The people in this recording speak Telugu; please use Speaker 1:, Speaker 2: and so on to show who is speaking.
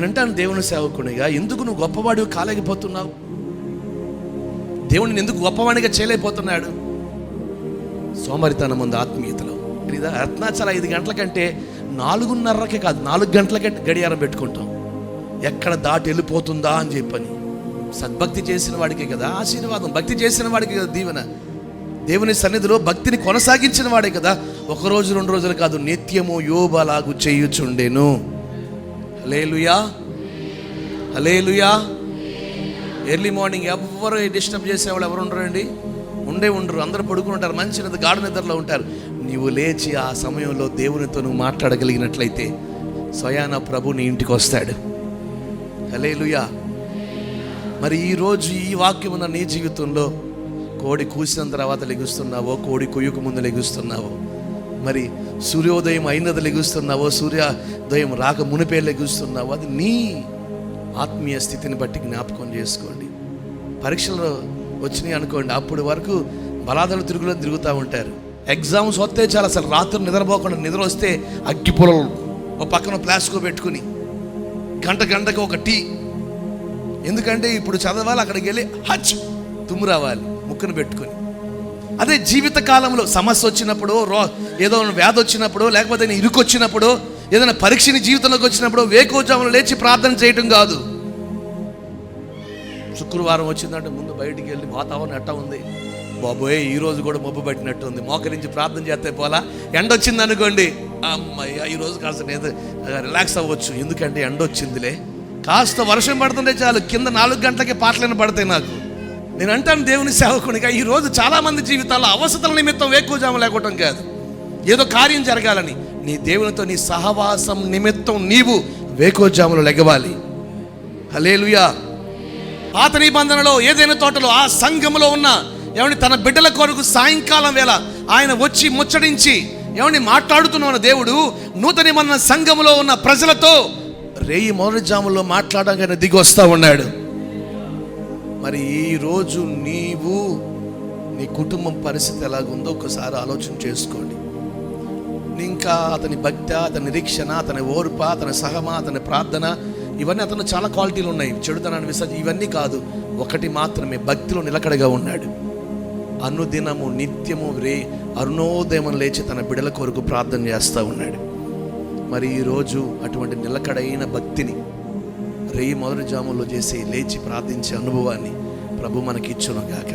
Speaker 1: నేను అంటాను దేవుని సేవకునిగా ఎందుకు నువ్వు గొప్పవాడు కాలేకపోతున్నావు? దేవుడిని ఎందుకు గొప్పవాడిగా చేయలేకపోతున్నాడు? సోమరితనం ఉంది ఆత్మీయతలో. ఇదా రత్నాచల ఐదు గంటల కంటే నాలుగున్నరకే కాదు నాలుగు గంటలకే గడియారం పెట్టుకుంటాం. ఎక్కడ దాటి వెళ్ళిపోతుందా అని చెప్పని. సద్భక్తి చేసిన వాడికే కదా ఆశీర్వాదం భక్తి చేసిన వాడికి కదా దీవెన. దేవుని సన్నిధిలో భక్తిని కొనసాగించిన వాడే కదా ఒక రోజు రెండు రోజులు కాదు నిత్యము యోబలాగు చేయుచుండెను. హలేలుయా హలేలుయా ఎర్లీ మార్నింగ్ ఎవరు డిస్టర్బ్ చేసేవాళ్ళు ఎవరు ఉండరండి ఉండే ఉండరు. అందరూ పడుకుని ఉంటారు. మంచి నిద్ర గాఢ నిద్రలో ఉంటారు. నీవు లేచి ఆ సమయంలో దేవునితో నువ్వు మాట్లాడగలిగినట్లయితే స్వయాన ప్రభు నీ ఇంటికి వస్తాడు. హలేలుయా మరి ఈరోజు ఈ వాక్యం ఉన్న నీ జీవితంలో కోడి కూసిన తర్వాత లెగుస్తున్నావో కోడి కొయ్యకు ముందు లెగుస్తున్నావో మరి సూర్యోదయం అయినది లెగుస్తున్నావో సూర్యోదయం రాక మునిపే లెగుస్తున్నావో అది నీ ఆత్మీయ స్థితిని బట్టి జ్ఞాపకం చేసుకోండి. పరీక్షలు వచ్చినాయి అనుకోండి అప్పటి వరకు బలాదలు తిరుగులో తిరుగుతూ ఉంటారు. ఎగ్జామ్స్ వస్తే చాలా అసలు రాత్రి నిద్రపోకుండా నిద్ర వస్తే అగ్గి పొలలు ఒక పక్కన ప్లాస్కో పెట్టుకుని గంట గంటకు ఒక టీ. ఎందుకంటే ఇప్పుడు చదవాలి అక్కడికి వెళ్ళి హచ్ తుమ్ము రావాలి ముక్కును పెట్టుకొని. అదే జీవిత కాలంలో సమస్య వచ్చినప్పుడు రో ఏదో వ్యాధి వచ్చినప్పుడు లేకపోతే నేను ఇరుకొచ్చినప్పుడు ఏదైనా పరీక్షని జీవితంలోకి వచ్చినప్పుడు వేకోజాములు లేచి ప్రార్థన చేయటం కాదు. శుక్రవారం వచ్చిందంటే ముందు బయటికి వెళ్ళి వాతావరణం ఎట్టా ఉంది? బాబోయ్ ఈ రోజు కూడా మబ్బు పెట్టినట్టు ఉంది. మోకరించి ప్రార్థన చేస్తే పోలా? ఎండ వచ్చింది అనుకోండి. అమ్మయ్య ఈ రోజు కాస్త నేను రిలాక్స్ అవ్వచ్చు. ఎందుకంటే ఎండ వచ్చిందిలే. కాస్త వర్షం పడుతుంటే చాలు. కింద నాలుగు గంటలకి పాటలను పడతాయి నాకు. నేను అంటాను దేవుని సేవకునిగా ఈ రోజు జీవితాల్లో అవసరాల నిమిత్తం వేకువజాము లేకపోవటం కాదు. ఏదో కార్యం జరగాలని. నీ దేవునితో నీ సహవాసం నిమిత్తం నీవు వేకోజాములు లెగవాలి. హలేలుయా పాత నిబంధనలో ఏదైనా తోటలో ఆ సంఘములో ఉన్న ఏమండి తన బిడ్డల కొరకు సాయంకాలం వేళ ఆయన వచ్చి ముచ్చడించి ఏమండి మాట్లాడుతున్న దేవుడు నూతన నిబంధన సంఘములో ఉన్న ప్రజలతో రేయి మొదటి జాములో మాట్లాడగానే దిగి వస్తూ ఉన్నాడు. మరి ఈ రోజు నీవు నీ కుటుంబం పరిస్థితి ఎలాగుందో ఒకసారి ఆలోచన చేసుకోండి. ఇంకా అతని భక్తి అతని నిరీక్షణ అతని ఓర్ప అతని సహమ అతని ప్రార్థన ఇవన్నీ అతను చాలా క్వాలిటీలు ఉన్నాయి. చెడుతనాన్ని విసర్జి ఇవన్నీ కాదు. ఒకటి మాత్రమే భక్తిలో నిలకడగా ఉన్నాడు. అనుదినము నిత్యము రే అరుణోదయం లేచి తన బిడల కొరకు ప్రార్థన చేస్తూ ఉన్నాడు. మరి ఈరోజు అటువంటి నిలకడైన భక్తిని రేయి మొదటి జాములో చేసి లేచి ప్రార్థించే అనుభవాన్ని ప్రభు మనకి ఇచ్చును గాక